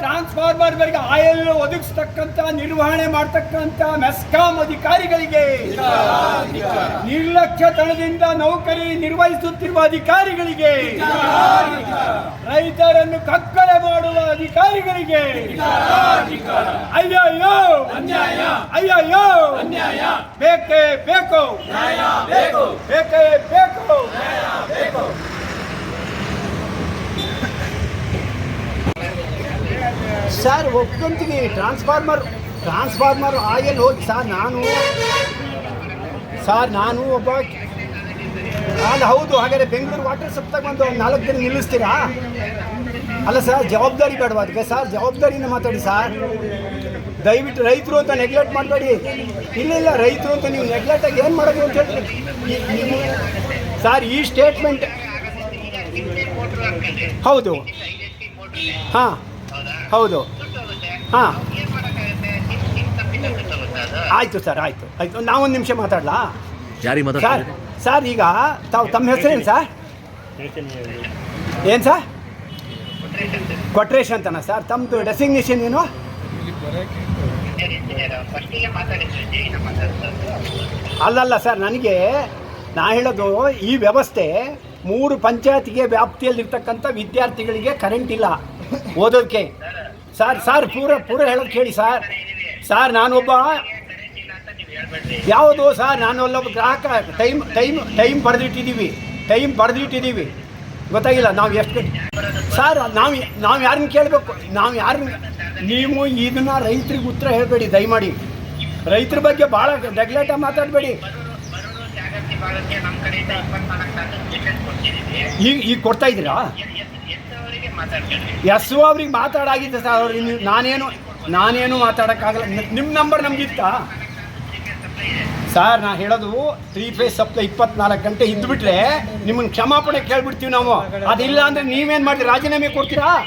Transformer ಗಳಿಗೆ oil ಒದಗಿಸ್ತಕ್ಕಂತ ನಿರ್ವಹಣೆ ಮಾಡ್ತಕ್ಕಂತ ಮೆಸ್ಕಾಂ ಅಧಿಕಾರಿಗಳಿಗೆ ನಿರ್ಲಕ್ಷ್ಯತನದಿಂದ ನೌಕರಿ ನಿರ್ವಹಿಸುತ್ತಿರುವ ಅಧಿಕಾರಿಗಳಿಗೆ ರೈತರನ್ನು ಕಕ್ಕಳೆ ಮಾಡುವ ಅಧಿಕಾರಿಗಳಿಗೆ ಅಯ್ಯಯ್ಯೋ! ಅಯ್ಯಯ್ಯೋ! ಬೇಕೇ ಬೇಕು! ಬೇಕೇ ಬೇಕು! ಸರ್ ಒಪ್ಕೊಂತೀನಿ ಟ್ರಾನ್ಸ್ಫಾರ್ಮರ್ ಟ್ರಾನ್ಸ್ಫಾರ್ಮರ್ ಆಯಿಲ್ ಹೋಗಿ, ಸರ್, ನಾನು ಸರ್, ನಾನು ಒಬ್ಬ ಅದು ಹೌದು, ಹಾಗಾದ್ರೆ ಬೆಂಗಳೂರು ವಾಟರ್ ಸಪ್ತಾಗ ಬಂದು ಒಂದು ನಾಲ್ಕು ದಿನ ನಿಲ್ಲಿಸ್ತೀರಾ? ಅಲ್ಲ, ಸರ್, ಜವಾಬ್ದಾರಿ ಬೇಡವಾ ಅದಕ್ಕೆ? ಸರ್, ಜವಾಬ್ದಾರಿಯಿಂದ ಮಾತಾಡಿ, ಸರ್. ದಯವಿಟ್ಟು ರೈತರು ಅಂತ ನೆಗ್ಲೆಕ್ಟ್ ಮಾಡಬೇಡಿ. ಇಲ್ಲ ಇಲ್ಲ, ರೈತರು ಅಂತ ನೀವು ನೆಗ್ಲೆಕ್ಟಾಗಿ ಏನು ಮಾಡೋದು ಅಂತ ಹೇಳಿ ಸರ್, ಈ ಸ್ಟೇಟ್ಮೆಂಟ್ ಹೌದು. ಹಾಂ. ಹೌದು. ಹಾಂ. ಆಯಿತು ಸರ್ ಆಯಿತು. ಆಯಿತು ನಾವೊಂದು ನಿಮಿಷ ಮಾತಾಡಲಾ? ಯಾರಿಗೆ ಸರ್ ಮಾತಾಡ್ತಾರೆ ಸರ್ ಈಗ ತಾವು ತಮ್ಮ ಹೆಸರೇನು ಸರ್? ಏನು ಸರ್? ಕೊಟ್ರೇಶ್ ಅಂತನಾ ಸರ್? ತಮ್ಮದು ಡೆಸಿಗ್ನೇಷನ್ ಏನು? ಅಲ್ಲಲ್ಲ ಸರ್ ನನಗೆ ನಾ ಹೇಳೋದು ಈ ವ್ಯವಸ್ಥೆ ಮೂರು ಪಂಚಾಯತಿಗೆ ವ್ಯಾಪ್ತಿಯಲ್ಲಿರ್ತಕ್ಕಂಥ ವಿದ್ಯಾರ್ಥಿಗಳಿಗೆ ಕರೆಂಟ್ ಇಲ್ಲ. ಓದೋದಕ್ಕೆ. ಸರ್ ಸರ್ ಪೂರ ಪೂರ ಹೇಳೋದು ಕೇಳಿ ಸರ್ ಸರ್ ನಾನೊಬ್ಬ ಯಾವುದು ಸರ್ ನಾನು ಅಲ್ಲೊಬ್ಬ ಗ್ರಾಹಕ. ಟೈಮ್ ಟೈಮ್ ಟೈಮ್ ಬರೆದಿಟ್ಟಿದ್ದೀವಿ ಟೈಮ್ ಬರೆದಿಟ್ಟಿದ್ದೀವಿ ಗೊತ್ತಾಗಿಲ್ಲ, ನಾವು ಎಷ್ಟು ಗಂಟೆ ಸರ್ ನಾವು ನಾವು ಯಾರನ್ನ ಕೇಳಬೇಕು? ನಾವು ಯಾರನ್ನ ನೀವು ಇದನ್ನ ರೈತರಿಗೆ ಉತ್ತರ ಹೇಳಬೇಡಿ, ದಯಮಾಡಿ. ರೈತರ ಬಗ್ಗೆ ಭಾಳ ನೆಗ್ಲೆಕ್ಟಾಗಿ ಮಾತಾಡಬೇಡಿ. ಈಗ ಈಗ ಕೊಡ್ತಾ ಇದ್ದೀರಾ? ಎಸ್ ಒ ಅವ್ರಿಗೆ ಮಾತಾಡಾಗಿದೆ ಸರ್ ಅವ್ರಿಗೆ ನೀವು- ನಾನೇನು ನಾನೇನು ಮಾತಾಡೋಕ್ಕಾಗಲ್ಲ. ನಿಮ್ಮ ನಂಬರ್ ನಮಗಿತ್ತಾ? ಸರ್ ನಾ ಹೇಳೋದು ತ್ರೀ ಫೇಸ್ ಸಪ್ಲೈ ಇಪ್ಪತ್ನಾಲ್ಕು ಗಂಟೆ ಇದ್ದುಬಿಟ್ರೆ ನಿಮ್ಮನ್ನ ಕ್ಷಮಾಪಣೆ ಕೇಳ್ಬಿಡ್ತೀವಿ ನಾವು. ಅದಿಲ್ಲ ಅಂದ್ರೆ ನೀವೇನು ಮಾಡ್ತೀರಿ? ರಾಜೀನಾಮೆ ಕೊಡ್ತೀರಾ?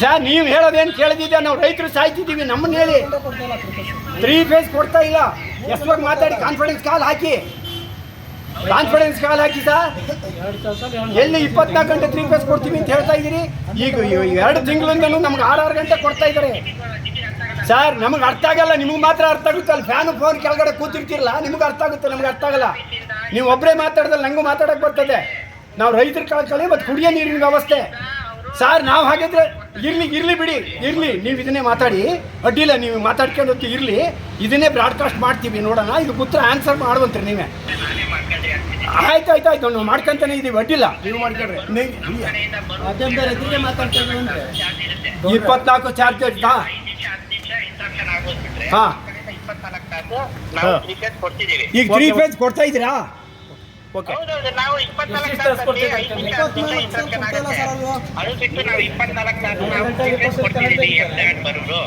ಸರ್ ನೀವು ಹೇಳೋದೇನು ಕೇಳಿದಿದೆ ನಾವು ರೈತರು ಸಾಯ್ತಿದ್ದೀವಿ. ನಮ್ಮನ್ನ ಹೇಳಿ. ತ್ರೀ ಫೇಸ್ ಕೊಡ್ತಾ ಇಲ್ಲ. ಎಷ್ಟು ಮಾತಾಡಿ ಕಾನ್ಫಿಡೆನ್ಸ್ ಕಾಲ್ ಹಾಕಿ. ಕಾನ್ಫಿಡೆನ್ಸ್ ಕಾಲ್ ಹಾಕಿ ಸರ್ ಎಲ್ಲಿ ಇಪ್ಪತ್ನಾಲ್ಕು ಗಂಟೆ ತ್ರೀ ಫೇಸ್ ಕೊಡ್ತೀವಿ ಅಂತ ಹೇಳ್ತಾ ಇದ್ದೀರಿ? ಈಗ ಎರಡು ತಿಂಗಳಿಂದಲೂ ನಮ್ಗೆ ಆರಾರು ಗಂಟೆ ಕೊಡ್ತಾ ಇದ್ದಾರೆ. ಸರ್ ನಮಗೆ ಅರ್ಥ ಆಗಲ್ಲ, ನಿಮಗೆ ಮಾತ್ರ ಅರ್ಥ ಆಗುತ್ತೆ. ಅಲ್ಲಿ ಫ್ಯಾನು ಫೋನ್ ಕೆಳಗಡೆ ಕೂತಿರ್ತಿರಲ್ಲ, ನಿಮ್ಗೆ ಅರ್ಥ ಆಗುತ್ತೆ, ನಮ್ಗೆ ಅರ್ಥ ಆಗಲ್ಲ. ನೀವು ಒಬ್ಬರೇ ಮಾತಾಡಿದ್ರೆ ನಂಗೂ ಮಾತಾಡಕ್ಕೆ ಬರ್ತದೆ. ನಾವು ರೈತರ ಕಳ್ಕೊಳ್ಳಿ ಮತ್ತು ಕುಡಿಯೋ ನೀರಿನ ವ್ಯವಸ್ಥೆ. ಸರ್ ನಾವು ಹಾಗಿದ್ರೆ ಇರ್ಲಿ ಇರ್ಲಿ ಬಿಡಿ ಇರ್ಲಿ. ನೀವು ಇದನ್ನೇ ಮಾತಾಡಿ. ಅಡ್ಡಿಲ್ಲ ನೀವು ಮಾತಾಡ್ಕೊಂಡು ಹೋಗ್ತೀವಿ ಇರ್ಲಿ. ಇದನ್ನೇ ಬ್ರಾಡ್ಕಾಸ್ಟ್ ಮಾಡ್ತೀವಿ ನೋಡೋಣ. ಇದು ಉತ್ತರ ಆನ್ಸರ್ ಮಾಡುವಂತ್ರಿ ನೀವೇ. ಆಯ್ತು ಆಯ್ತು ಆಯ್ತು. ನಾವು ಮಾಡ್ಕೊಂತಾನೆ ಇದೀವಿ. ಅಡ್ಡಿಲ್ಲ. ನೀವು ಮಾಡ್ಕೊಂಡ್ರೆ ಇಪ್ಪತ್ನಾಲ್ಕು ಚಾರ್ಜ್ ಹಾ. ಹಾಂ. ಈಗ ತ್ರೀ ಫೇಸ್ ಕೊಡ್ತಾ ಇದ್ದೀರಾ? ಓಕೆ ನಾವು ಇಪ್ಪತ್ನಾಲ್ಕು ಆಗುತ್ತೆ. ಅದು? ಬಿಟ್ಟು ನಾವು ಇಪ್ಪತ್ನಾಲ್ಕು ತಾಸು ಕೊಡ್ತಿದ್ದೀವಿ ಬರೋರು.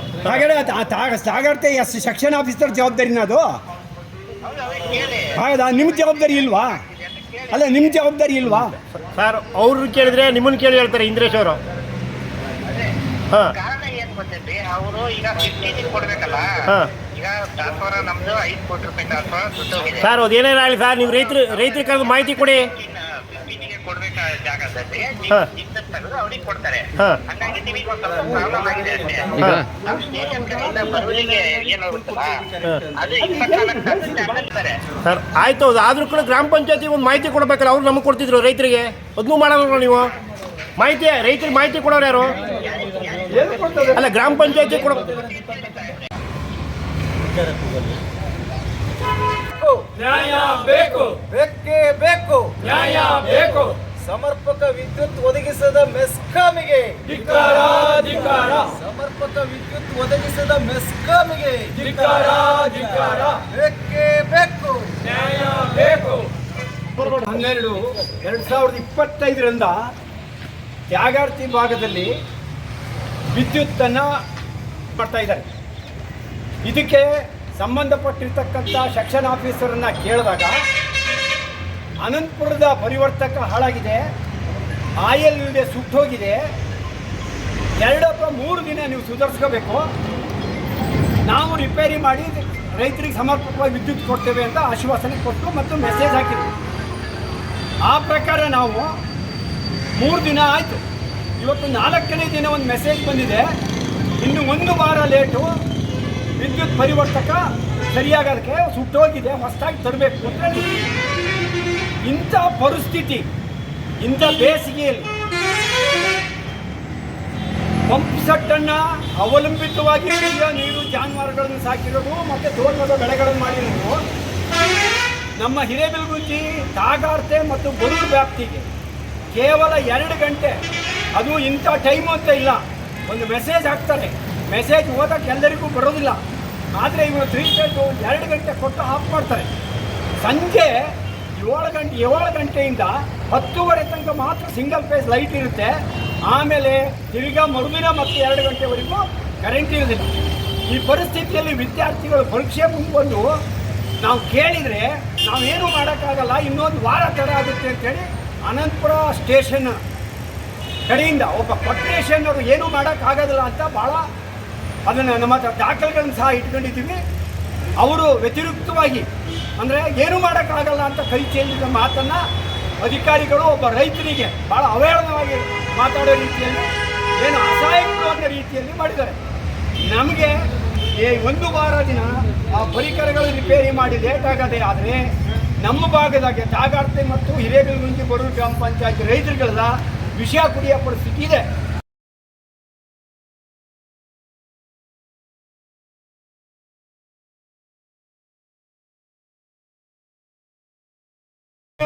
ಸೆಕ್ಷನ್ ಆಫೀಸರ್ ಜವಾಬ್ದಾರಿನ ಅದು? ಹೌದಾ ನಿಮ್ಮ ಜವಾಬ್ದಾರಿ ಇಲ್ವಾ? ಅಲ್ಲ ನಿಮ್ಮ ಜವಾಬ್ದಾರಿ ಇಲ್ವಾ? ಸರ್ ಅವ್ರು ಕೇಳಿದ್ರೆ ನಿಮ್ಮನ್ನ ಕೇಳಿ ಹೇಳ್ತಾರೆ ಇಂದ್ರೇಶ್ ಅವರು. ಹಾಂ. ಕಾರಣ ಏನ್ ಗೊತ್ತೈತಿ? ಅವರು ಈಗ ಕೊಡ್ಬೇಕಲ್ಲ. ಹಾಂ. ಈಗ ಅದು ಸರ್ ಅದೇನೇನು ಆಗಲಿ ಸರ್ ನೀವು ರೈತರು ರೈತರಿಗೆ ಕರೆದು ಮಾಹಿತಿ ಕೊಡಿ. ಸರ್ ಆಯ್ತು ಹೌದು. ಆದ್ರೂ ಕೂಡ ಗ್ರಾಮ ಪಂಚಾಯತಿ ಒಂದು ಮಾಹಿತಿ ಕೊಡ್ಬೇಕಲ್ಲ ಅವ್ರು ನಮಗೆ ಕೊಡ್ತಿದ್ರು ರೈತರಿಗೆ. ಅದನ್ನೂ ಮಾಡಲ್ಲ ನೀವು? ಮಾಹಿತಿ ರೈತರಿಗೆ ಮಾಹಿತಿ ಕೊಡೋರು ಯಾರು? ಅಲ್ಲ ಗ್ರಾಮ ಪಂಚಾಯತಿ ಕೊಡ ನ್ಯಾಯ ಬೇಕು. ಬೇಕೇ ಬೇಕು. ನ್ಯಾಯ ಬೇಕು. ಸಮರ್ಪಕ ವಿದ್ಯುತ್ ಒದಗಿಸದ ಮೆಸ್ಕಾಮಿಗೆ. ಧಿಕ್ಕಾರ ಧಿಕ್ಕಾರ. ಸಮರ್ಪಕ ವಿದ್ಯುತ್ ಒದಗಿಸದ ಮೆಸ್ಕಾಮಿಗೆ. ಧಿಕ್ಕಾರ ಧಿಕ್ಕಾರ. ಬೇಕೇ ಬೇಕು. ನ್ಯಾಯ ಬೇಕು. ಹನ್ನೆರಡು ಎರಡು ಸಾವಿರದ ಇಪ್ಪತ್ತೈದರಿಂದ ತ್ಯಾಗಾರ್ತಿ ಭಾಗದಲ್ಲಿ ವಿದ್ಯುತ್ತನ್ನು ಪಡ್ತಾ ಇದ್ದಾರೆ. ಇದಕ್ಕೆ ಸಂಬಂಧಪಟ್ಟಿರ್ತಕ್ಕಂಥ ಸೆಕ್ಷನ್ ಆಫೀಸರನ್ನು ಕೇಳಿದಾಗ ಅನಂತಪುರದ ಪರಿವರ್ತಕ ಹಾಳಾಗಿದೆ, ಆಯಲ್ ಇಲ್ಲದೆ ಸುಟ್ಟೋಗಿದೆ. ಎರಡು ಅಥವಾ ಮೂರು ದಿನ ನೀವು ಸುಧಾರಿಸ್ಕೋಬೇಕು. ನಾವು ರಿಪೇರಿ ಮಾಡಿ ರೈತರಿಗೆ ಸಮರ್ಪಕವಾಗಿ ವಿದ್ಯುತ್ ಕೊಡ್ತೇವೆ ಅಂತ ಆಶ್ವಾಸನೆ ಕೊಟ್ಟು ಮತ್ತು ಮೆಸೇಜ್ ಹಾಕಿದ್ರು ಆ ಪ್ರಕಾರ ನಾವು ಮೂರು ದಿನ ಆಯಿತು. ಇವತ್ತು ನಾಲ್ಕನೇ ದಿನ ಒಂದು ಮೆಸೇಜ್ ಬಂದಿದೆ. ಇನ್ನು ಒಂದು ವಾರ ಲೇಟು ವಿದ್ಯುತ್ ಪರಿವರ್ತಕ ಸರಿಯಾಗೋದಕ್ಕೆ ಸುಟ್ಟೋಗಿದೆ ಹೊಸದಾಗಿ ತರಬೇಕು ಅಂತ ಇಂಥ ಪರಿಸ್ಥಿತಿ, ಇಂಥ ಬೇಸಿಗೆಯಲ್ಲಿ ಪಂಪ್ ಸೆಟ್ಟನ್ನು ಅವಲಂಬಿತವಾಗಿ ನೀರು ಜಾನುವಾರುಗಳನ್ನು ಸಾಕಿರೋದು ಮತ್ತು ತೋಟದ ಬೆಳೆಗಳನ್ನು ಮಾಡಿರೋದು. ನಮ್ಮ ಹಿರೇಬಿಲ್ಗುಂಜಿ ತಾಗಾರ್ತೆ ಮತ್ತು ಬರೂರು ವ್ಯಾಪ್ತಿಗೆ ಕೇವಲ ಎರಡು ಗಂಟೆ, ಅದು ಇಂಥ ಟೈಮು ಅಂತ ಇಲ್ಲ. ಒಂದು ಮೆಸೇಜ್ ಹಾಕ್ತಾರೆ. ಮೆಸೇಜ್ ಓದಕ್ಕೆ ಎಲ್ಲರಿಗೂ ಬರೋದಿಲ್ಲ. ಆದರೆ ಇವರು ತ್ರೀ ಫೇಸು ಎರಡು ಗಂಟೆ ಕೊಟ್ಟು ಆಫ್ ಮಾಡ್ತಾರೆ. ಸಂಜೆ ಏಳು ಗಂಟೆ ಏಳು ಗಂಟೆಯಿಂದ ಹತ್ತುವರೆ ತನಕ ಮಾತ್ರ ಸಿಂಗಲ್ ಫೇಸ್ ಲೈಟ್ ಇರುತ್ತೆ. ಆಮೇಲೆ ತಿರ್ಗಾ ಮರುದಿನ ಮತ್ತೆ ಎರಡು ಗಂಟೆವರೆಗೂ ಕರೆಂಟ್ ಇರೋದಿಲ್ಲ. ಈ ಪರಿಸ್ಥಿತಿಯಲ್ಲಿ ವಿದ್ಯಾರ್ಥಿಗಳು ಪರೀಕ್ಷೆ ಮುಂಬಂದು ನಾವು ಕೇಳಿದರೆ ನಾವೇನು ಮಾಡೋಕ್ಕಾಗಲ್ಲ, ಇನ್ನೊಂದು ವಾರ ತಡ ಆಗುತ್ತೆ ಅಂತೇಳಿ ಅನಂತಪುರ ಸ್ಟೇಷನ್ ಕಡೆಯಿಂದ ಒಬ್ಬ ಕೊಟ್ರೇಷನ್ ಅವರು ಏನೂ ಮಾಡೋಕ್ಕಾಗೋದಿಲ್ಲ ಅಂತ ಭಾಳ ಅದನ್ನು ನಮ್ಮ ಹತ್ರ ದಾಖಲೆಗಳನ್ನು ಸಹ ಇಟ್ಕೊಂಡಿದ್ದೀವಿ. ಅವರು ವ್ಯತಿರಿಕ್ತವಾಗಿ ಅಂದರೆ ಏನೂ ಮಾಡೋಕ್ಕಾಗಲ್ಲ ಅಂತ ಕೈ ಚೆಲ್ಲಿದ ಮಾತನ್ನು ಅಧಿಕಾರಿಗಳು ಒಬ್ಬ ರೈತನಿಗೆ ಭಾಳ ಅವಹೇಳನವಾಗಿ ಮಾತಾಡೋ ರೀತಿಯಲ್ಲಿ, ಏನು ಅಸಹಾಯಕರು ಅನ್ನೋ ರೀತಿಯಲ್ಲಿ ಮಾಡಿದ್ದಾರೆ. ನಮಗೆ ಈ ಒಂದು ವಾರ ದಿನ ಆ ಪರಿಕರಗಳು ರಿಪೇರಿ ಮಾಡಿ ಲೇಟ್ ಆಗದೆ ಆದರೆ ನಮ್ಮ ಭಾಗದಾಗೆ ತಾಗಾರ್ತೆ ಮತ್ತು ಹಿರೇಬೆಲಗುಂಜಿ ಬರೂರು ಗ್ರಾಮ ಪಂಚಾಯತ್ ರೈತರುಗಳೆಲ್ಲ ವಿಷಯ ಕುಡಿಯೋ ಪರಿಸ್ಥಿತಿ ಇದೆ.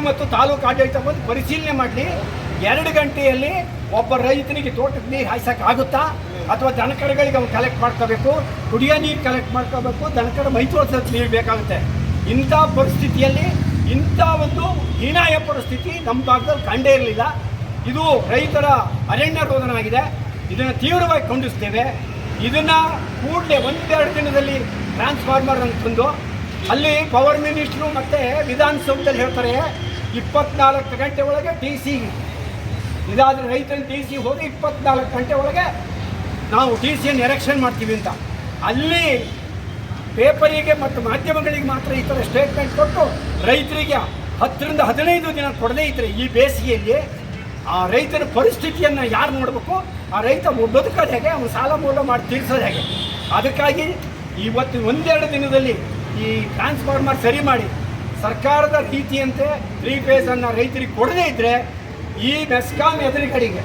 ಮತ್ತು ತಾಲೂಕು ಆಡಳಿತ ಬಂದು ಪರಿಶೀಲನೆ ಮಾಡಲಿ. ಎರಡು ಗಂಟೆಯಲ್ಲಿ ಒಬ್ಬ ರೈತನಿಗೆ ತೋಟದ ನೀರು ಆಗುತ್ತಾ? ಅಥವಾ ದನಕರಗಳಿಗೆ ಅವ್ನು ಕಲೆಕ್ಟ್ ಮಾಡ್ಕೋಬೇಕು? ಕುಡಿಯೋ ನೀರು ಕಲೆಕ್ಟ್ ಮಾಡ್ಕೋಬೇಕು? ದನಕರ ಮೈ ನೀರು ಬೇಕಾಗುತ್ತೆ. ಇಂಥ ಪರಿಸ್ಥಿತಿಯಲ್ಲಿ, ಇಂಥ ಒಂದು ಹೀನಾಯ ಪರಿಸ್ಥಿತಿ ನಮ್ಮ ಭಾಗದಲ್ಲಿ ಕಂಡೇ ಇರಲಿಲ್ಲ. ಇದು ರೈತರ ಅರಣ್ಯ ರೋಧನ ಆಗಿದೆ. ಇದನ್ನು ತೀವ್ರವಾಗಿ ಖಂಡಿಸ್ತೇವೆ. ಇದನ್ನು ಕೂಡಲೇ ಒಂದೆರಡು ದಿನದಲ್ಲಿ ಟ್ರಾನ್ಸ್ಫಾರ್ಮರ್ ಅಂತ ತಂದು ಅಲ್ಲಿ ಪವರ್ ಮಿನಿಸ್ಟ್ರು ಮತ್ತು ವಿಧಾನಸೌಧದಲ್ಲಿ ಹೇಳ್ತಾರೆ ಇಪ್ಪತ್ನಾಲ್ಕು ಗಂಟೆ ಒಳಗೆ ಟಿ ಸಿ. ಇದಾದರೆ ರೈತನ ಟಿ ಸಿ ಹೋಗಿ ಇಪ್ಪತ್ನಾಲ್ಕು ಗಂಟೆ ಒಳಗೆ ನಾವು ಟಿ ಸಿಯನ್ನು ಎರೆಕ್ಷನ್ ಮಾಡ್ತೀವಿ ಅಂತ. ಅಲ್ಲಿ ಪೇಪರಿಗೆ ಮತ್ತು ಮಾಧ್ಯಮಗಳಿಗೆ ಮಾತ್ರ ಈ ಥರ ಸ್ಟೇಟ್ಮೆಂಟ್ ಕೊಟ್ಟು ರೈತರಿಗೆ ಹತ್ತರಿಂದ ಹದಿನೈದು ದಿನ ಕೊಡದೇ ಇದ್ದರೆ ಈ ಬೇಸಿಗೆಯಲ್ಲಿ ಆ ರೈತನ ಪರಿಸ್ಥಿತಿಯನ್ನು ಯಾರು ನೋಡಬೇಕು? ಆ ರೈತ ಬದುಕೋದು ಹೇಗೆ? ಅವನು ಸಾಲ ಮೂಲ ಮಾಡಿ ತೀರಿಸೋದು ಹೇಗೆ? ಅದಕ್ಕಾಗಿ ಇವತ್ತು ಒಂದೆರಡು ದಿನದಲ್ಲಿ ಈ ಟ್ರಾನ್ಸ್ಫಾರ್ಮರ್ ಸರಿ ಮಾಡಿ ಸರ್ಕಾರದ ರೀತಿಯಂತೆ ತ್ರೀ ಫೇಸನ್ನು ರೈತರಿಗೆ ಕೊಡದೇ ಇದ್ದರೆ ಈ ಮೆಸ್ಕಾಂ ಎದುರುಗಡೆಗೆ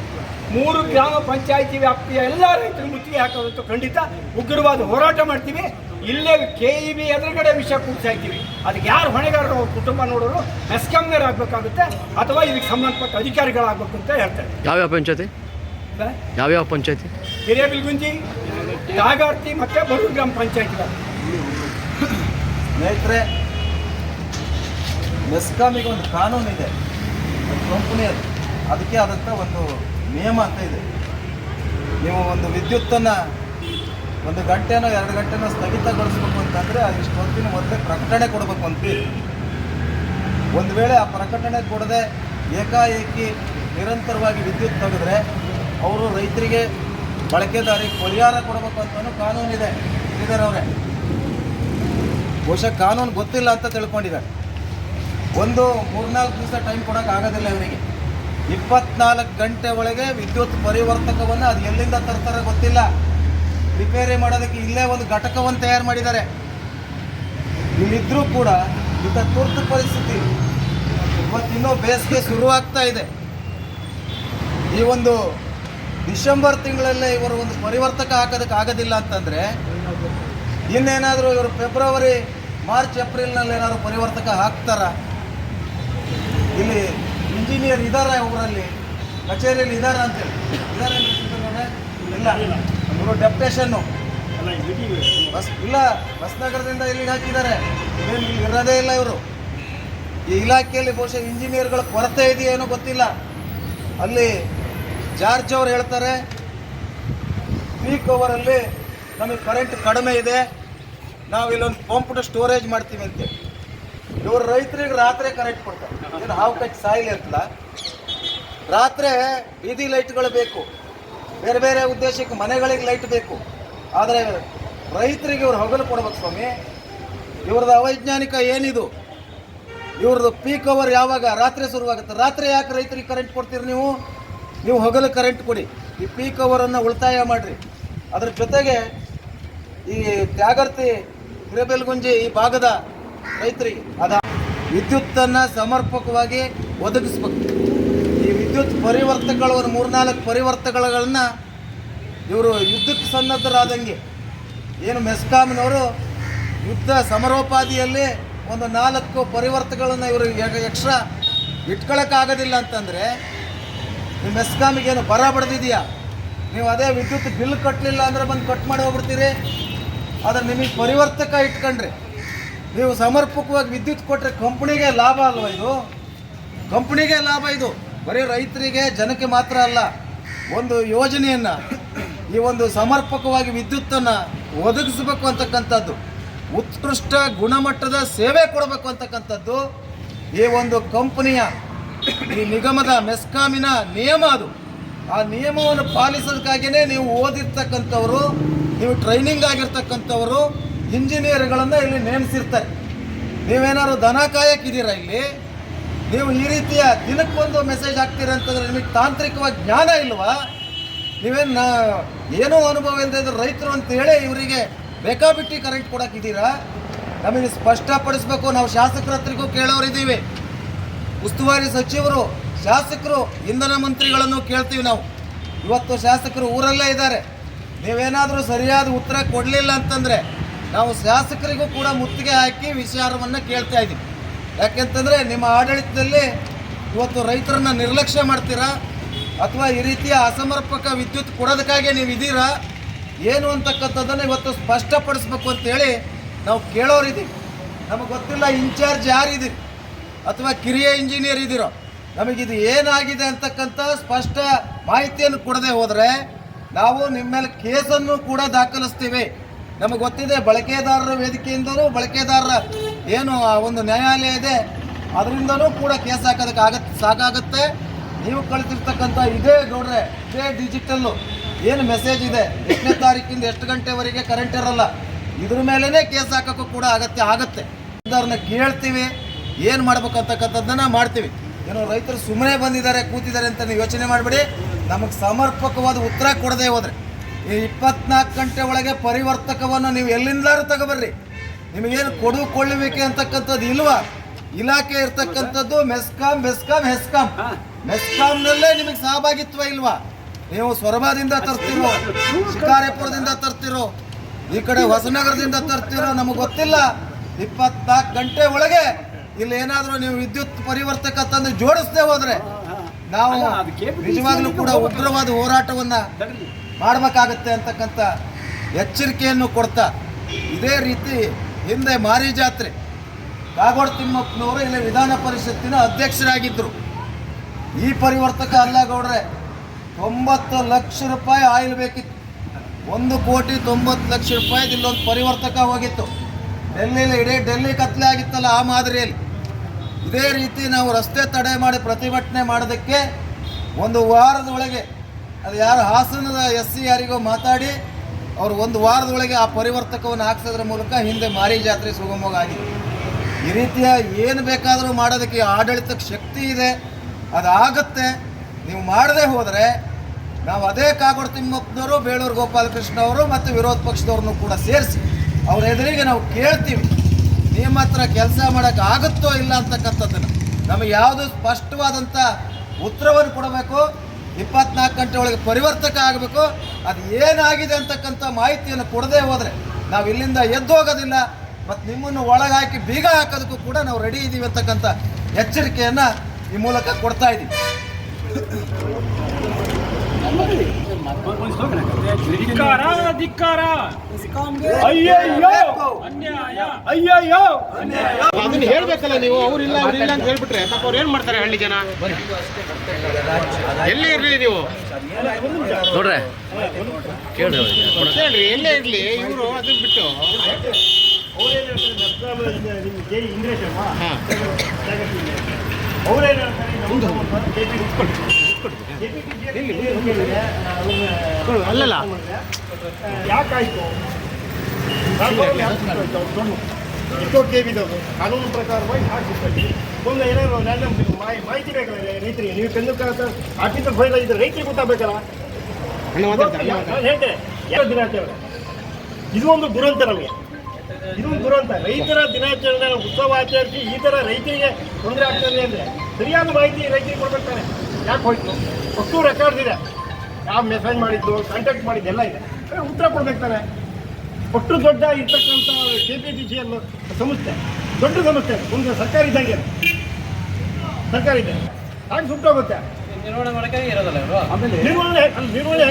ಮೂರು ಗ್ರಾಮ ಪಂಚಾಯಿತಿ ವ್ಯಾಪ್ತಿಯ ಎಲ್ಲ ರೈತರು ಮುತ್ತಿಗೆ ಹಾಕೋದಂತೂ ಖಂಡಿತ ಉಗ್ರವಾದ ಹೋರಾಟ ಮಾಡ್ತೀವಿ. ಇಲ್ಲೇ ಕೆ ಇ ಬಿ ಎದುರುಗಡೆ ವಿಷಯ ಕೂಡ್ಸಾಕ್ತೀವಿ ಅದಕ್ಕೆ ಯಾರು ಹೊಣೆಗಾರರು ಅವ್ರ ಕುಟುಂಬ ನೋಡೋರು ಮೆಸ್ಕಾಂನವ್ರು ಆಗಬೇಕಾಗುತ್ತೆ ಅಥವಾ ಇದಕ್ಕೆ ಸಂಬಂಧಪಟ್ಟ ಅಧಿಕಾರಿಗಳಾಗಬೇಕು ಅಂತ ಹೇಳ್ತಾರೆ. ಯಾವ್ಯಾವ ಪಂಚಾಯತಿ? ಯಾವ್ಯಾವ ಪಂಚಾಯತಿ? ಹಿರೇಬಿಲ್ಗುಂಜಿ ತಾಗಾರ್ತಿ ಮತ್ತು ಬರೂರು ಗ್ರಾಮ ಪಂಚಾಯತಿಗಳು. ಸ್ನೇಹಿತರೆ ಮೆಸ್ಕಾಮಿಗೆ ಒಂದು ಕಾನೂನು ಇದೆ ಕಂಪನಿ ಅದು. ಅದಕ್ಕೆ ಆದಂಥ ಒಂದು ನಿಯಮ ಅಂತ ಇದೆ. ನೀವು ಒಂದು ವಿದ್ಯುತ್ತನ್ನು ಒಂದು ಗಂಟೆನೋ ಎರಡು ಗಂಟೆನೋ ಸ್ಥಗಿತಗೊಳಿಸ್ಬೇಕು ಅಂತಂದರೆ ಇಷ್ಟು ಹೊತ್ತಿನ ಮೊದಲೇ ಪ್ರಕಟಣೆ ಕೊಡಬೇಕು ಅಂತೀರಿ ಒಂದು ವೇಳೆ ಆ ಪ್ರಕಟಣೆ ಕೊಡದೆ ಏಕಾಏಕಿ ನಿರಂತರವಾಗಿ ವಿದ್ಯುತ್ ತೆಗೆದ್ರೆ ಅವರು ರೈತರಿಗೆ ಬಳಕೆದಾರಿಗೆ ಪರಿಹಾರ ಕೊಡಬೇಕು ಅಂತಲೂ ಕಾನೂನಿದೆ ಶ್ರೀಧರ್ ಅವರೇ. ಬಹುಶಃ ಕಾನೂನು ಗೊತ್ತಿಲ್ಲ ಅಂತ ತಿಳ್ಕೊಂಡಿದ್ದಾರೆ. ಒಂದು ಮೂರ್ನಾಲ್ಕು ದಿವಸ ಟೈಮ್ ಕೊಡೋಕೆ ಆಗೋದಿಲ್ಲ ಇವರಿಗೆ. ಇಪ್ಪತ್ನಾಲ್ಕು ಗಂಟೆ ಒಳಗೆ ವಿದ್ಯುತ್ ಪರಿವರ್ತಕವನ್ನು ಅದು ಎಲ್ಲಿಂದ ತರ್ತಾರೆ ಗೊತ್ತಿಲ್ಲ. ರಿಪೇರಿ ಮಾಡೋದಕ್ಕೆ ಇಲ್ಲೇ ಒಂದು ಘಟಕವನ್ನು ತಯಾರು ಮಾಡಿದ್ದಾರೆ. ಇಲ್ಲಿದ್ದರೂ ಕೂಡ ಇಂಥ ತುರ್ತು ಪರಿಸ್ಥಿತಿ ಇವತ್ತಿನ್ನೂ ಬೇಸಿಗೆ ಶುರುವಾಗ್ತಾ ಇದೆ. ಈ ಒಂದು ಡಿಸೆಂಬರ್ ತಿಂಗಳಲ್ಲೇ ಇವರು ಒಂದು ಪರಿವರ್ತಕ ಹಾಕೋದಕ್ಕೆ ಆಗೋದಿಲ್ಲ ಅಂತಂದರೆ ಇನ್ನೇನಾದರೂ ಇವರು ಫೆಬ್ರವರಿ, ಮಾರ್ಚ್ ಏಪ್ರಿಲ್ನಲ್ಲಿ ಏನಾದರೂ ಪರಿವರ್ತಕ ಹಾಕ್ತಾರ? ಇಲ್ಲಿ ಇಂಜಿನಿಯರ್ ಇದ್ದಾರೆ ಊರಲ್ಲಿ, ಕಚೇರಿಯಲ್ಲಿ ಇದಾರ ಅಂತೇಳಿ. ಇದಾರೆ ಇಲ್ಲ. ಇವರು ಡೆಪ್ಟೇಷನ್ನು ಬಸ್, ಇಲ್ಲ, ಬಸ್ ನಗರದಿಂದ ಇಲ್ಲಿಗೆ ಹಾಕಿದ್ದಾರೆ. ಇಲ್ಲಿ ಇರೋದೇ ಇಲ್ಲ ಇವರು. ಈ ಇಲಾಖೆಯಲ್ಲಿ ಬಹುಶಃ ಇಂಜಿನಿಯರ್ಗಳ ಕೊರತೆ ಇದೆಯೇನೋ ಗೊತ್ತಿಲ್ಲ. ಅಲ್ಲಿ ಜಾರ್ಜ್ ಅವರು ಹೇಳ್ತಾರೆ ಪೀಕ್ ಓವರಲ್ಲಿ ನಮಗೆ ಕರೆಂಟ್ ಕಡಿಮೆ ಇದೆ. ನಾವು ಇಲ್ಲೊಂದು ಪಂಪ್ಡ್ ಸ್ಟೋರೇಜ್ ಮಾಡ್ತೀವಿ ಅಂತೇಳಿ. ಇವರು ರೈತರಿಗೆ ರಾತ್ರಿ ಕರೆಂಟ್ ಕೊಡ್ತಾರೆ. ಏನು ಹಾವು ಕಚ್ಚಿ ಸಾಯಿಲಿ ಅಂತಲ್ಲ? ರಾತ್ರಿ ಬೀದಿ ಲೈಟ್ಗಳು ಬೇಕು. ಬೇರೆ ಬೇರೆ ಉದ್ದೇಶಕ್ಕೆ ಮನೆಗಳಿಗೆ ಲೈಟ್ ಬೇಕು. ಆದರೆ ರೈತರಿಗೆ ಇವ್ರು ಹಗಲು ಕೊಡ್ಬೇಕು ಸ್ವಾಮಿ. ಇವ್ರದ್ದು ಅವೈಜ್ಞಾನಿಕ ಏನಿದು? ಇವ್ರದ್ದು ಪೀಕ್ ಅವರ್ ಯಾವಾಗ? ರಾತ್ರಿ ಶುರುವಾಗುತ್ತೆ. ರಾತ್ರಿ ಯಾಕೆ ರೈತರಿಗೆ ಕರೆಂಟ್ ಕೊಡ್ತೀರಿ ನೀವು? ನೀವು ಹಗಲು ಕರೆಂಟ್ ಕೊಡಿ. ಈ ಪೀಕ್ ಅವರನ್ನು ಉಳಿತಾಯ ಮಾಡಿರಿ. ಅದ್ರ ಜೊತೆಗೆ ಈ ತ್ಯಾಗರ್ತಿ ಹಿರೇಬೆಲ್ಗುಂಜಿ ಈ ಭಾಗದ ರೈತರಿಗೆ ಅದ ವಿದ್ಯುತ್ತನ್ನು ಸಮರ್ಪಕವಾಗಿ ಒದಗಿಸ್ಬೇಕು. ಈ ವಿದ್ಯುತ್ ಪರಿವರ್ತಕಗಳು ಒಂದು ಮೂರ್ನಾಲ್ಕು ಪರಿವರ್ತಕಗಳನ್ನು ಇವರು ಯುದ್ಧಕ್ಕೆ ಸನ್ನದ್ಧರಾದಂಗೆ ಏನು ಮೆಸ್ಕಾಮ್ನವರು ಯುದ್ಧ ಸಮರೋಪಾದಿಯಲ್ಲಿ ಒಂದು ನಾಲ್ಕು ಪರಿವರ್ತಗಳನ್ನು ಇವರು ಎಕ್ಸ್ಟ್ರಾ ಇಟ್ಕೊಳ್ಳೋಕ್ಕಾಗೋದಿಲ್ಲ ಅಂತಂದರೆ ನಿಮ್ಮ ಮೆಸ್ಕಾಮಿಗೇನು ಬರ ಬಡ್ದಿದೆಯಾ ನೀವು ಅದೇ ವಿದ್ಯುತ್ ಬಿಲ್ ಕಟ್ಟಲಿಲ್ಲ ಅಂದ್ರೆ ಬಂದು ಕಟ್ ಮಾಡಿ ಹೋಗ್ಬಿಡ್ತೀರಿ. ಆದರೆ ನಿಮಗೆ ಪರಿವರ್ತಕ ಇಟ್ಕೊಂಡ್ರಿ ನೀವು ಸಮರ್ಪಕವಾಗಿ ವಿದ್ಯುತ್ ಕೊಟ್ಟರೆ ಕಂಪ್ನಿಗೆ ಲಾಭ ಅಲ್ವ ಇದು? ಕಂಪ್ನಿಗೆ ಲಾಭ ಇದು. ಬರೀ ರೈತರಿಗೆ, ಜನಕ್ಕೆ ಮಾತ್ರ ಅಲ್ಲ, ಒಂದು ಯೋಜನೆಯನ್ನು, ಈ ಒಂದು ಸಮರ್ಪಕವಾಗಿ ವಿದ್ಯುತ್ತನ್ನು ಒದಗಿಸಬೇಕು ಅಂತಕ್ಕಂಥದ್ದು, ಉತ್ಕೃಷ್ಟ ಗುಣಮಟ್ಟದ ಸೇವೆ ಕೊಡಬೇಕು ಅಂತಕ್ಕಂಥದ್ದು, ಈ ಒಂದು ಕಂಪನಿಯ, ಈ ನಿಗಮದ ಮೆಸ್ಕಾಮಿನ ನಿಯಮ ಅದು. ಆ ನಿಯಮವನ್ನು ಪಾಲಿಸೋದಕ್ಕಾಗಿಯೇ ನೀವು ಓದಿರ್ತಕ್ಕಂಥವರು, ನೀವು ಟ್ರೈನಿಂಗ್ ಆಗಿರ್ತಕ್ಕಂಥವರು ಇಂಜಿನಿಯರ್ಗಳನ್ನು ಇಲ್ಲಿ ನೇಮಿಸಿರ್ತಾರೆ. ನೀವೇನಾದ್ರು ದನ ಕಾಯಕ್ಕಿದ್ದೀರಾ ಇಲ್ಲಿ? ನೀವು ಈ ರೀತಿಯ ದಿನಕ್ಕೊಂದು ಮೆಸೇಜ್ ಅಂತಂದ್ರೆ ನಿಮಗೆ ತಾಂತ್ರಿಕವಾಗಿ ಜ್ಞಾನ ಇಲ್ವಾ? ನೀವೇನು ಏನೂ ಅನುಭವ ಇಲ್ಲದೆ ರೈತರು ಅಂತ ಹೇಳಿ ಇವರಿಗೆ ಬೇಕಾಬಿಟ್ಟಿ ಕರೆಂಟ್ ಕೊಡೋಕ್ಕಿದ್ದೀರಾ? ನಮಗೆ ಸ್ಪಷ್ಟಪಡಿಸ್ಬೇಕು, ನಾವು ಶಾಸಕರ ಹತ್ರಿಗೂ ಕೇಳೋರಿದ್ದೀವಿ. ಉಸ್ತುವಾರಿ ಸಚಿವರು, ಶಾಸಕರು, ಇಂಧನ ಮಂತ್ರಿಗಳನ್ನು ಕೇಳ್ತೀವಿ ನಾವು. ಇವತ್ತು ಶಾಸಕರು ಊರಲ್ಲೇ ಇದ್ದಾರೆ. ನೀವೇನಾದರೂ ಸರಿಯಾದ ಉತ್ತರ ಕೊಡಲಿಲ್ಲ ಅಂತಂದರೆ ನಾವು ಶಾಸಕರಿಗೂ ಕೂಡ ಮುತ್ತಿಗೆ ಹಾಕಿ ವಿಚಾರವನ್ನು ಕೇಳ್ತಾ ಇದ್ದೀವಿ. ಯಾಕೆಂತಂದರೆ ನಿಮ್ಮ ಆಡಳಿತದಲ್ಲಿ ಇವತ್ತು ರೈತರನ್ನ ನಿರ್ಲಕ್ಷ್ಯ ಮಾಡ್ತೀರಾ? ಅಥವಾ ಈ ರೀತಿಯ ಅಸಮರ್ಪಕ ವಿದ್ಯುತ್ ಕೊಡೋದಕ್ಕಾಗಿ ನೀವು ಇದ್ದೀರಾ ಏನು ಅಂತಕ್ಕಂಥದ್ದನ್ನು ಇವತ್ತು ಸ್ಪಷ್ಟಪಡಿಸ್ಬೇಕು ಅಂತೇಳಿ ನಾವು ಕೇಳೋರಿದ್ದೀವಿ ನಮಗೆ ಗೊತ್ತಿಲ್ಲ ಇನ್ಚಾರ್ಜ್ ಯಾರಿದ್ದೀರಿ? ಅಥವಾ ಕಿರಿಯ ಇಂಜಿನಿಯರ್ ಇದ್ದೀರೋ ನಮಗಿದು ಏನಾಗಿದೆ ಅಂತಕ್ಕಂಥ ಸ್ಪಷ್ಟ ಮಾಹಿತಿಯನ್ನು ಕೊಡದೆ ಹೋದರೆ ನಾವು ನಿಮ್ಮ ಮೇಲೆ ಕೇಸನ್ನು ಕೂಡ ದಾಖಲಿಸ್ತೀವಿ. ನಮಗೆ ಗೊತ್ತಿದೆ ಬಳಕೆದಾರರ ವೇದಿಕೆಯಿಂದಲೂ ಬಳಕೆದಾರರ ಏನು ಒಂದು ನ್ಯಾಯಾಲಯ ಇದೆ, ಅದರಿಂದಲೂ ಕೂಡ ಕೇಸ್ ಹಾಕೋದಕ್ಕೆ ಆಗತ್ತೆ ಸಾಕಾಗುತ್ತೆ. ನೀವು ಕಳಿಸಿರ್ತಕ್ಕಂಥ ಇದೇ ನೋಡ್ರೆ ಇದೇ ಡಿಜಿಟಲ್ಲು ಏನು ಮೆಸೇಜ್ ಇದೆ, ಎಷ್ಟನೇ ತಾರೀಕಿಂದ ಎಷ್ಟು ಗಂಟೆವರೆಗೆ ಕರೆಂಟ್ ಇರಲ್ಲ, ಇದ್ರ ಮೇಲೇ ಕೇಸ್ ಹಾಕೋಕ್ಕೂ ಕೂಡ ಅಗತ್ಯ ಆಗುತ್ತೆ. ಅದನ್ನು ಕೇಳ್ತೀವಿ, ಏನು ಮಾಡ್ಬೇಕಂತಕ್ಕಂಥದ್ದನ್ನು ಮಾಡ್ತೀವಿ. ಏನೋ ರೈತರು ಸುಮ್ಮನೆ ಬಂದಿದ್ದಾರೆ, ಕೂತಿದ್ದಾರೆ ಅಂತ ಯೋಚನೆ ಮಾಡಬೇಡಿ. ನಮಗೆ ಸಮರ್ಪಕವಾದ ಉತ್ತರ ಕೊಡದೆ ಹೋದ್ರೆ. ಈ ಇಪ್ಪತ್ನಾಲ್ಕು ಗಂಟೆ ಒಳಗೆ ಪರಿವರ್ತಕವನ್ನು ನೀವು ಎಲ್ಲಿಂದಾರು ತಗೋಬರ್ರಿ. ನಿಮಗೇನು ಕೊಡು ಕೊಳ್ಳುವಿಕೆ ಅಂತಕ್ಕಂಥದ್ದು ಇಲ್ವಾ? ಇಲಾಖೆ ಇರ್ತಕ್ಕಂಥದ್ದು ಮೆಸ್ಕಾಂ ಮೆಸ್ಕಾಂ ಹೆಸ್ಕಾಂ. ಮೆಸ್ಕಾಂನಲ್ಲೇ ನಿಮಗೆ ಸಹಭಾಗಿತ್ವ ಇಲ್ವಾ? ನೀವು ಸೊರಬಾದಿಂದ ತರ್ತಿರೋ ಶಿಕಾರಿಪುರದಿಂದ ತರ್ತಿರೋ ಈ ಕಡೆ ಹೊಸನಗರದಿಂದ ತರ್ತಿರೋ ನಮಗೆ ಗೊತ್ತಿಲ್ಲ. ಇಪ್ಪತ್ನಾಲ್ಕು ಗಂಟೆ ಒಳಗೆ ಇಲ್ಲಿ ಏನಾದರೂ ನೀವು ವಿದ್ಯುತ್ ಪರಿವರ್ತಕ ತಂದು ಜೋಡಿಸದೆ ಹೋದರೆ ನಾವು ನಿಜವಾಗ್ಲೂ ಕೂಡ ಉಗ್ರವಾದ ಹೋರಾಟವನ್ನ ಮಾಡಬೇಕಾಗತ್ತೆ ಅಂತಕ್ಕಂಥ ಎಚ್ಚರಿಕೆಯನ್ನು ಕೊಡ್ತಾ. ಇದೇ ರೀತಿ ಹಿಂದೆ ಮಾರಿ ಜಾತ್ರೆ, ಕಾಗೋಡು ತಿಮ್ಮಪ್ಪನವರು ಇಲ್ಲಿ ವಿಧಾನ ಪರಿಷತ್ತಿನ ಅಧ್ಯಕ್ಷರಾಗಿದ್ದರು ಈ ಪರಿವರ್ತಕ ಅಲ್ಲ ಗೌಡ್ರೆ ತೊಂಬತ್ತು ಲಕ್ಷ ರೂಪಾಯಿ ಆಯಿಲ್ ಬೇಕಿತ್ತು. ಒಂದು ಕೋಟಿ ತೊಂಬತ್ತು ಲಕ್ಷ ರೂಪಾಯಿ ಇಲ್ಲೊಂದು ಪರಿವರ್ತಕ ಹೋಗಿತ್ತು. ಡೆಲ್ಲಿಲಿ, ಇಡೀ ಡೆಲ್ಲಿ ಕತ್ಲೆ ಆಗಿತ್ತಲ್ಲ ಆ ಮಾದರಿಯಲ್ಲಿ. ಇದೇ ರೀತಿ ನಾವು ರಸ್ತೆ ತಡೆ ಮಾಡಿ ಪ್ರತಿಭಟನೆ ಮಾಡೋದಕ್ಕೆ ಒಂದು ವಾರದೊಳಗೆ ಅದು ಯಾರು ಹಾಸನದ ಎಸ್ ಸಿ ಯಾರಿಗೋ ಮಾತಾಡಿ ಅವರು ಒಂದು ವಾರದೊಳಗೆ ಆ ಪರಿವರ್ತಕವನ್ನು ಹಾಕ್ಸೋದ್ರ ಮೂಲಕ ಹಿಂದೆ ಮಾರಿ ಜಾತ್ರೆ ಸುಗಮವಾಗಿ ಆಗಿದೆ. ಈ ರೀತಿಯ ಏನು ಬೇಕಾದರೂ ಮಾಡೋದಕ್ಕೆ ಆಡಳಿತಕ್ಕೆ ಶಕ್ತಿ ಇದೆ, ಅದಾಗತ್ತೆ. ನೀವು ಮಾಡದೇ ಹೋದರೆ ನಾವು ಅದೇ ಕಾಗೋಡು ತಿಮ್ಮಪ್ಪನವರು, ಬೇಳೂರು ಗೋಪಾಲಕೃಷ್ಣ ಅವರು ಮತ್ತು ವಿರೋಧ ಪಕ್ಷದವ್ರನ್ನೂ ಕೂಡ ಸೇರಿಸಿ ಅವ್ರ ಎದುರಿಗೆ ನಾವು ಕೇಳ್ತೀವಿ. ನಿಮ್ಮ ಹತ್ರ ಕೆಲಸ ಮಾಡೋಕ್ಕೆ ಆಗುತ್ತೋ ಇಲ್ಲ ಅಂತಕ್ಕಂಥದ್ದನ್ನು. ನಮಗೆ ಯಾವುದು ಸ್ಪಷ್ಟವಾದಂಥ ಉತ್ತರವನ್ನು ಕೊಡಬೇಕು. ಇಪ್ಪತ್ನಾಲ್ಕು ಗಂಟೆ ಒಳಗೆ ಪರಿವರ್ತಕ ಆಗಬೇಕು. ಅದು ಏನಾಗಿದೆ ಅಂತಕ್ಕಂಥ ಮಾಹಿತಿಯನ್ನು ಕೊಡದೇ ಹೋದರೆ ನಾವು ಇಲ್ಲಿಂದ ಎದ್ದು ಹೋಗೋದಿಲ್ಲ. ಮತ್ತು ನಿಮ್ಮನ್ನು ಒಳಗೆ ಹಾಕಿ ಬೀಗ ಹಾಕೋದಕ್ಕೂ ಕೂಡ ನಾವು ರೆಡಿ ಇದ್ದೀವಿ ಅಂತಕ್ಕಂಥ ಎಚ್ಚರಿಕೆಯನ್ನು ಈ ಮೂಲಕ ಕೊಡ್ತಾ ಇದ್ದೀವಿ ಧಿಕ್ಕಾರ ಧಿಕ್ಕಾರ. ಅಯ್ಯಯ್ಯೋ. ಅಯ್ಯಯ್ಯೋ. ಅದನ್ನ ಹೇಳ್ಬೇಕಲ್ಲ ನೀವು ಅವ್ರಿಲ್ಲ ಅವ್ರಿಲ್ಲ ಅಂತ ಹೇಳ್ಬಿಟ್ರೆ ಪಾಪ ಅವ್ರು ಏನ್ ಮಾಡ್ತಾರೆ ಹಳ್ಳಿ ಜನ? ಎಲ್ಲೇ ಇರ್ಲಿ ನೀವು? ನೋಡ್ರೆ ಕೇಳಿ ಎಲ್ಲೇ ಇರ್ಲಿ ಇವರು ಅದನ್ನ ಬಿಟ್ಟು. ಹಾ. ಅಲ್ಲಲ್ಲ ಯಾಕಾಯ್ತು ಕಾನೂನು ಪ್ರಕಾರವಾಗಿ ಹಾಕಿಸ್ತೀವಿ ಒಂದು ಏನಾದ್ರು ಮಾಹಿತಿ ಬೇಕಲ್ಲ ರೈತರಿಗೆ ನೀವು ತಂದು ಆಫೀಸರ್ ಫೈಲ್ ಇದ್ರೆ ರೈತರಿಗೆ ಗೊತ್ತಾಗಬೇಕಲ್ಲ ನಾನು ಹೇಳ್ತೇನೆ ಎರಡು ದಿನಾಚರಣೆ ಇದು ಒಂದು ದುರಂತ ನಮಗೆ ಇದು ಒಂದು ದುರಂತ ರೈತರ ದಿನಾಚರಣೆ ಉತ್ಸವ ಆಚರಿಸಿ ಈ ಥರ ರೈತರಿಗೆ ತೊಂದರೆ ಆಗ್ತದೆ ಅಂದರೆ ಸರಿಯಾದ ಮಾಹಿತಿ ರೈತರಿಗೆ ಕೊಡ್ಬೇಕಾನೆ ಯಾಕೆ ಹೋಯ್ತು? ಅಷ್ಟು ರೆಕಾರ್ಡ್ ಇದೆ. ಯಾವ ಮೆಸೇಜ್ ಮಾಡಿದ್ದು ಕಾಂಟ್ಯಾಕ್ಟ್ ಮಾಡಿದ್ದು ಎಲ್ಲ ಇದೆ. ಉತ್ತರ ಕೊಡ್ಬೇಕು ತಾನೆ. ಅಷ್ಟು ದೊಡ್ಡ ಇರ್ತಕ್ಕಂಥ ಕೆ ಪಿ ಟಿ ಸಿ ಅನ್ನೋ ಸಂಸ್ಥೆ ದೊಡ್ಡ ಸಂಸ್ಥೆ ಒಂದು ಸರ್ಕಾರ ಇದ್ದಂಗೆ. ಸರ್ಕಾರ ಇದೆ. ಹಾಗೆ? ಸುಟ್ಟೋಗುತ್ತೆ ನಿರ್ವಹಣೆ ನಿರ್ವಹಣೆ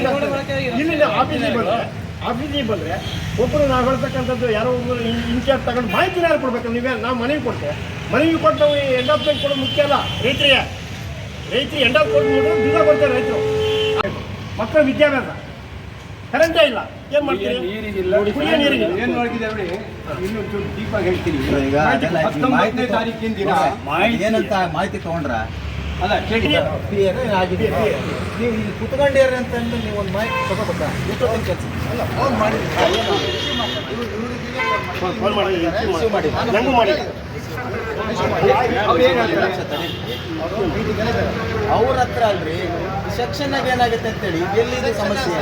ಇಲ್ಲಿ ಆಫೀಸಿಗೆ ಬಂದರೆ ಆಫೀಸಿಗೆ ಬಂದರೆ ಒಬ್ಬರು ನಾವು ಹೇಳ್ತಕ್ಕಂಥದ್ದು ಯಾರೋ ಒಬ್ಬರು ಇನ್ಚಾರ್ಜ್ ತಗೊಂಡು ಮಾಹಿತಿನ ಯಾರು ಕೊಡ್ಬೇಕು? ನೀವೇ ನಾವು ಮನೆಗೆ ಕೊಡ್ತೇವೆ. ಮನೆಗೆ ಕೊಟ್ಟು ಎಂಡಾಪ್ಮೆಂಟ್ ಕೊಡೋದು ಮುಖ್ಯ ಅಲ್ಲ ರೈತರಿಗೆ. ರೈತರಿಗೆ ಎಂಡ ಕೊಟ್ಟು ದುಡ್ಡ ಕೊಡ್ತಾರೆ ರೈತರು. ಮಕ್ಕಳ ವಿದ್ಯಾಭ್ಯಾಸ. ಕರೆಂಟೇ ಇಲ್ಲ. ಏನು ಮಾಡ್ತೀರಿ? ಕುಡಿಯೋ ನೀರಿಗೆ ಏನ್ ಬಿಡಿ? ದೀಪ ಹೇಳ್ತೀನಿ. ಈಗ ಮಾಹಿತಿ ತಾರೀಕಿನ ದಿನ. ಮಾಹಿತಿ ಏನಂತ ಮಾಹಿತಿ ತಗೊಂಡ್ರ? ಅಲ್ಲ ಕೇಳಿ. ಆಗಿದೆ? ನೀವು ಇಲ್ಲಿ ಕುತ್ಕೊಂಡಿರಿ ಅಂತ ನೀವು ಒಂದು ಮಾಹಿತಿ ತಗೋಬೇಕಾ? ಕೆಲಸ? ಅಲ್ಲ ಫೋನ್ ಮಾಡಿ. ಫೋನ್ ಮಾಡಿ. ರಿಸೀವ್ ಮಾಡಿ. ನಂಗೂ ಮಾಡಿ. ಅವ್ರು ಹತ್ರ ಅಲ್ರಿ ಸೆಕ್ಷನ್ನಾಗ ಏನಾಗುತ್ತೆ ಅಂತೇಳಿ ಎಲ್ಲಿದೆ ಸಮಸ್ಯೆ?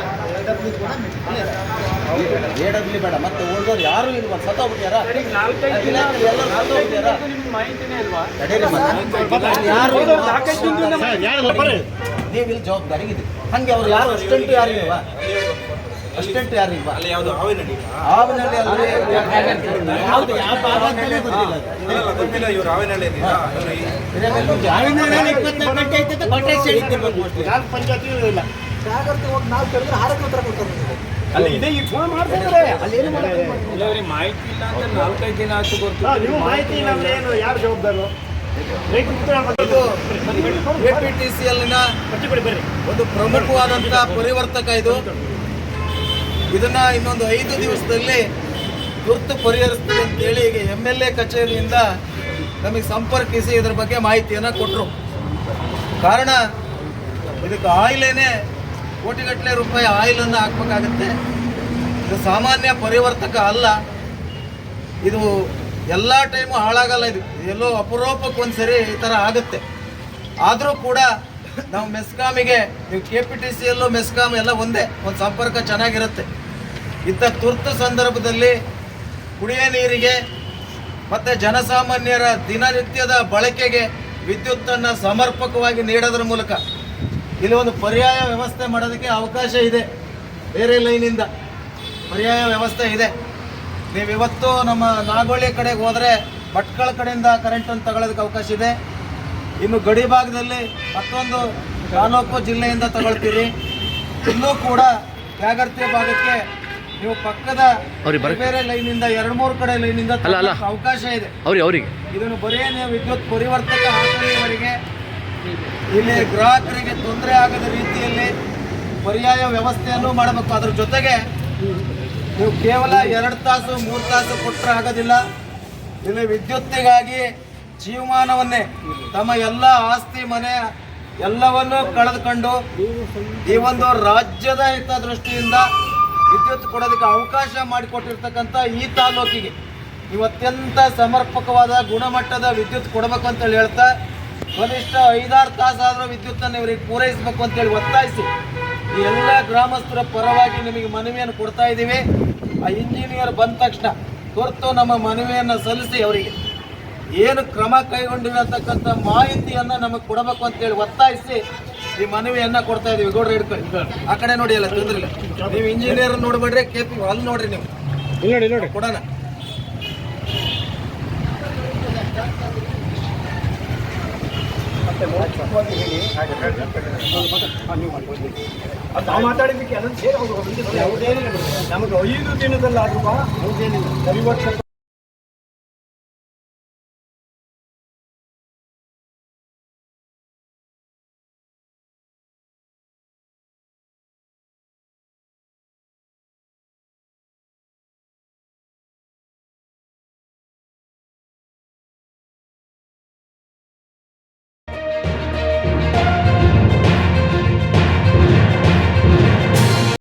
ಎ ಡಬ್ಲ್ಯೂ ಬೇಡ ಮತ್ತೆ ಉಳಿದವ್ರು ಯಾರು ಇಲ್ವಾ? ಸತ್ತೋಗ್ಬಿಟ್ಟಾರ ಎಲ್ಲರೂ ಜವಾಬ್ದಾರಿ ಇದೆ. ಹಂಗೆ ಅವ್ರು ಯಾರು ಅಷ್ಟಂಟು ಯಾರು ಇಲ್ವಾ? ಅಸ್ಟೆಂಟ್ ಯಾರು ಇಲ್ವಾ? ಆವನಹಳ್ಳಿ ಅಲ್ಲಿ ಯಾವುದು ಯಾವ ಭಾಗ ಅಂತಾನೆ ಗೊತ್ತಿಲ್ಲ ಅದು. ಆವನಹಳ್ಳಿ ಇಪ್ಪತ್ನಾಲ್ಕು ಗಂಟೆ ಐತೆ ಅಂತ ಕಾಂಟ್ರಾಕ್ಟ್ ಹೇಳಿದ್ದೆ. ಗ್ರಾಮ ಪಂಚಾಯತಿ ಇಲ್ಲ. ಅಲ್ಲ ಇದೆ ಈ ಫೋನ್ ಮಾಡ್ತಿದ್ರೆ ಅಲ್ಲಿ ಏನು ಮಾಡ್ತಿದ್ದಾರೆ ಅವರಿಗೆ ನೀವು ಮಾಹಿತಿ ಇಲ್ಲ ಅಂತ ಏನು ದಿನ ಜವಾಬ್ದಾರರು ರೈತರು ಉತ್ತರ ಮಾಹಿತಿ ಇಲ್ಲ ಎ ಪಿ ಟಿ ಸಿ ಎಲ್ನ ಬರ್ರಿ ಕೊಡಿ ಬರ್ರಿ. ಒಂದು ಪ್ರಮುಖವಾದಂತಹ ಪರಿವರ್ತಕ ಇದು. ಇದನ್ನ ಇನ್ನೊಂದು ಐದು ದಿವಸದಲ್ಲಿ ತುರ್ತು ಪರಿಹರಿಸ್ತೀವಿ ಅಂತೇಳಿ ಈಗ ಎಂ ಎಲ್ ಎ ಕಚೇರಿಯಿಂದ ನಮಗೆ ಸಂಪರ್ಕಿಸಿ ಇದ್ರ ಬಗ್ಗೆ ಮಾಹಿತಿಯನ್ನು ಕೊಟ್ಟರು ಕಾರಣ, ಇದಕ್ಕೆ ಆಯಿಲೇನೆ ಕೋಟಿಗಟ್ಟಲೆ ರೂಪಾಯಿ ಆಯಿಲನ್ನು ಹಾಕ್ಬೇಕಾಗತ್ತೆ. ಇದು ಸಾಮಾನ್ಯ ಪರಿವರ್ತಕ ಅಲ್ಲ. ಇದು ಎಲ್ಲ ಟೈಮು ಹಾಳಾಗಲ್ಲ ಇದು. ಎಲ್ಲೋ ಅಪರೂಪಕ್ಕೆ ಒಂದ್ಸರಿ ಈ ಥರ ಆಗುತ್ತೆ. ಆದರೂ ಕೂಡ ನಾವು ಮೆಸ್ಕಾಮಿಗೆ, ನೀವು ಕೆ ಪಿ ಟಿ ಸಿಯಲ್ಲೂ ಮೆಸ್ಕಾಮ್ ಎಲ್ಲ ಒಂದೇ, ಒಂದು ಸಂಪರ್ಕ ಚೆನ್ನಾಗಿರುತ್ತೆ. ಇಂಥ ತುರ್ತು ಸಂದರ್ಭದಲ್ಲಿ ಕುಡಿಯೋ ನೀರಿಗೆ ಮತ್ತು ಜನಸಾಮಾನ್ಯರ ದಿನನಿತ್ಯದ ಬಳಕೆಗೆ ವಿದ್ಯುತ್ತನ್ನು ಸಮರ್ಪಕವಾಗಿ ನೀಡೋದ್ರ ಮೂಲಕ ಇಲ್ಲಿ ಒಂದು ಪರ್ಯಾಯ ವ್ಯವಸ್ಥೆ ಮಾಡೋದಕ್ಕೆ ಅವಕಾಶ ಇದೆ. ಬೇರೆ ಲೈನಿಂದ ಪರ್ಯಾಯ ವ್ಯವಸ್ಥೆ ಇದೆ. ನೀವು ಇವತ್ತು ನಮ್ಮ ನಾಗೋಳಿ ಕಡೆಗೆ ಹೋದರೆ ಭಟ್ಕಳ ಕಡೆಯಿಂದ ಕರೆಂಟನ್ನು ತಗೊಳ್ಳೋದಕ್ಕೆ ಅವಕಾಶ ಇದೆ. ಇನ್ನು ಗಡಿ ಭಾಗದಲ್ಲಿ ಮತ್ತೊಂದು ತಾಲೂಕು ಜಿಲ್ಲೆಯಿಂದ ತಗೊಳ್ತೀರಿ. ಇನ್ನೂ ಕೂಡ ತ್ಯಾಗರ್ತಿ ಭಾಗಕ್ಕೆ ನೀವು ಪಕ್ಕದ ಬೇರೆ ಲೈನಿಂದ ಎರಡು ಮೂರು ಕಡೆ ಲೈನಿಂದ. ಅವಕಾಶ ಇದೆ. ಅವ್ರಿಗೆ ಅವರಿಗೆ. ಇದನ್ನು ಬರೀ ನೀವು ವಿದ್ಯುತ್ ಪರಿವರ್ತಕ ಹಾಕುವವರೆಗೆ ಇಲ್ಲಿ ಗ್ರಾಹಕರಿಗೆ ತೊಂದರೆ ಆಗದ ರೀತಿಯಲ್ಲಿ ಪರ್ಯಾಯ ವ್ಯವಸ್ಥೆಯನ್ನು ಮಾಡಬೇಕು. ಅದ್ರ ಜೊತೆಗೆ ನೀವು ಕೇವಲ ಎರಡು ತಾಸು ಮೂರು ತಾಸು ಕೊಟ್ಟರೆ ಆಗೋದಿಲ್ಲ. ಇಲ್ಲಿ ವಿದ್ಯುತ್ತಿಗಾಗಿ ಜೀವಮಾನವನ್ನೇ ತಮ್ಮ ಎಲ್ಲ ಆಸ್ತಿ ಮನೆ ಎಲ್ಲವನ್ನೂ ಕಳೆದುಕೊಂಡು ಈ ಒಂದು ರಾಜ್ಯದ ಹಿತದೃಷ್ಟಿಯಿಂದ ವಿದ್ಯುತ್ ಕೊಡೋದಕ್ಕೆ ಅವಕಾಶ ಮಾಡಿಕೊಟ್ಟಿರ್ತಕ್ಕಂಥ ಈ ತಾಲೂಕಿಗೆ ನೀವು ಅತ್ಯಂತ ಸಮರ್ಪಕವಾದ ಗುಣಮಟ್ಟದ ವಿದ್ಯುತ್ ಕೊಡಬೇಕು ಅಂತೇಳಿ ಹೇಳ್ತಾ, ಕನಿಷ್ಠ ಐದಾರು ತಾಸಾದರೂ ವಿದ್ಯುತ್ತನ್ನು ಇವರಿಗೆ ಪೂರೈಸಬೇಕು ಅಂತೇಳಿ ಒತ್ತಾಯಿಸಿ, ಈ ಎಲ್ಲ ಗ್ರಾಮಸ್ಥರ ಪರವಾಗಿ ನಿಮಗೆ ಮನವಿಯನ್ನು ಕೊಡ್ತಾ ಇದ್ದೀವಿ. ಆ ಇಂಜಿನಿಯರ್ ಬಂದ ತಕ್ಷಣ ತುರ್ತು ನಮ್ಮ ಮನವಿಯನ್ನು ಸಲ್ಲಿಸಿ ಅವರಿಗೆ. ಏನು ಕ್ರಮ ಕೈಗೊಂಡಿವೆ ಅಂತಕ್ಕಂಥ ಮಾಹಿತಿಯನ್ನು ನಮಗೆ ಕೊಡಬೇಕು ಅಂತೇಳಿ ಒತ್ತಾಯಿಸಿ ಈ ಮನವಿಯನ್ನು ಕೊಡ್ತಾ ಇದೀವಿ. ಗೌಡ್ರ ಹಿಡ್ಕೊಳ್ಳಿ ಆ ಕಡೆ ನೋಡಿ ಅಲ್ಲ ತೊಂದ್ರೆ ಇಲ್ಲ. ನೀವು ಇಂಜಿನಿಯರ್ ನೋಡ್ಬೇಡ್ರಿ ಕೆ ಪಿ ಅಲ್ಲಿ ನೋಡ್ರಿ ನೀವು. ನೋಡಿ ನೋಡಿ. ಕೊಡೋಣ. ನಾವು ಮಾತಾಡಿದ್ದಕ್ಕೆ ಅದನ್ನು ಸೇರಿ ಯಾವುದೇನಿಲ್ಲ ನಮಗೆ ಐದು ದಿನದಲ್ಲಾದ್ರೂ ಸರಿ ಪರಿವರ್ತಕ